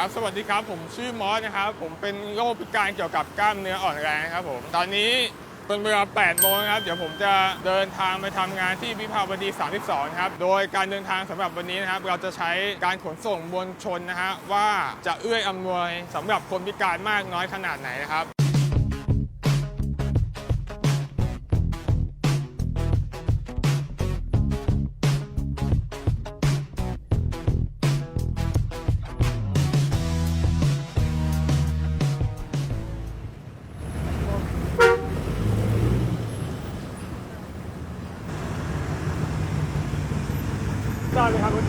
ครับ สวัสดีครับ ผมชื่อมอสนะครับ ผมเป็นโรคพิการเกี่ยวกับกล้ามเนื้ออ่อนแรงครับผม ตอนนี้เป็นเวลา8โมงครับ เดี๋ยวผมจะเดินทางไปทำงานที่วิภาวดี 32 ครับ โดยการเดินทางสำหรับวันนี้นะครับ เราจะใช้การขนส่งมวลชนนะฮะว่าจะเอื้อยอำนวยสำหรับคนพิการมากน้อยขนาดไหนนะครับ ได้ไหมครับรถ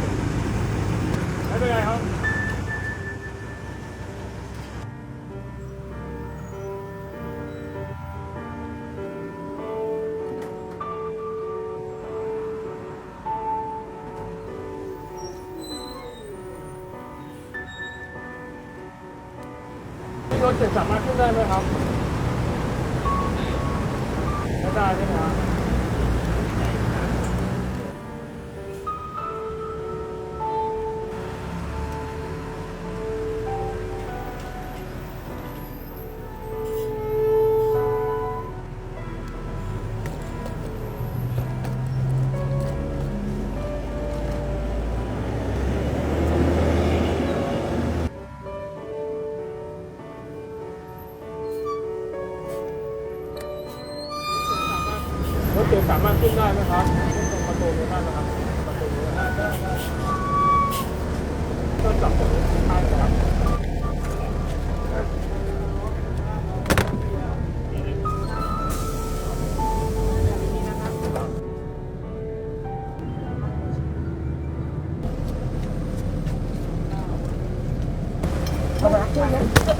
ไม่เป็นไรครับรถเก๋งสามารถขึ้นได้ไหมครับ ไม่ได้ใช่ไหมครับ สามารถขึ้นได้ไหมครับขึ้นตรงประตูนี้ได้ไหมครับประตูนี้ได้ได้ได้ก็จับตรงนี้ใช่ครับ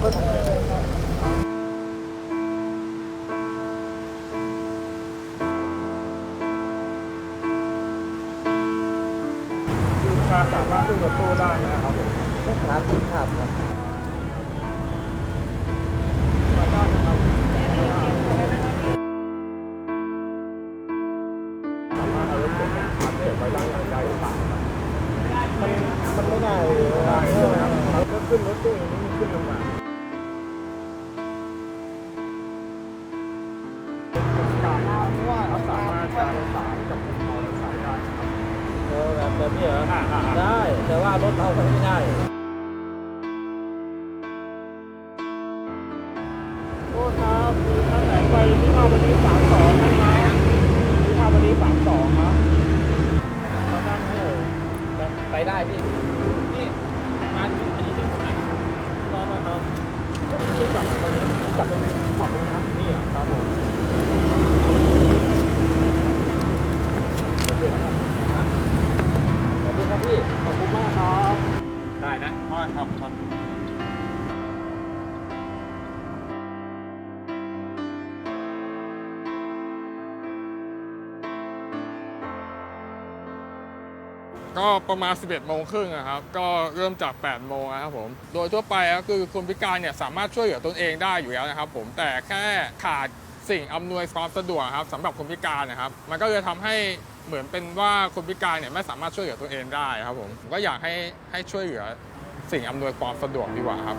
ลูกค้า สามารถขึ้นรถตู้ได้นะครับผมครับครับครับมาได้นะครับสามารถเอารถเก๋งมาเก็บไว้ด้านหลังได้หรือเปล่าครับมันมันไม่ได้ได้ใช่ไหมครับแล้วก็ขึ้นรถตู้ แบบแบบนี้เหรออ่าอ่าอ่าได้ แต่ว่ารถเรามันไม่ได้ โทษครับมีท่านไหนไปที่มาวันนี้สามสองไหมครับที่มาวันนี้สามสองครับมานั่งให้เลยไปได้พี่นี่มาที่อันนี้ที่ไหนมามาครับที่จับตรงนี้จับตรงนี้ขอบคุณครับนี่อะครับผมโอเคนะครับ ขอบคุณครับพี่ ขอบคุณมากครับ ได้นะมากครับครับก็ประมาณ 11 โมงครึ่งอะครับ ก็เริ่มจาก 8 โมงนะครับผม โดยทั่วไปก็คือคนพิการเนี่ยสามารถช่วยเหลือตนเองได้อยู่แล้วนะครับผม แต่แค่ขาดสิ่งอำนวยความสะดวกครับสำหรับคนพิการนะครับ มันก็เลยทำให้เหมือนเป็นว่าคนพิการเนี่ยไม่สามารถช่วยเหลือตัวเองได้ครับผมผมก็อยากให้ให้ช่วยเหลือ สิ่งอำนวยความสะดวกดีกว่าครับ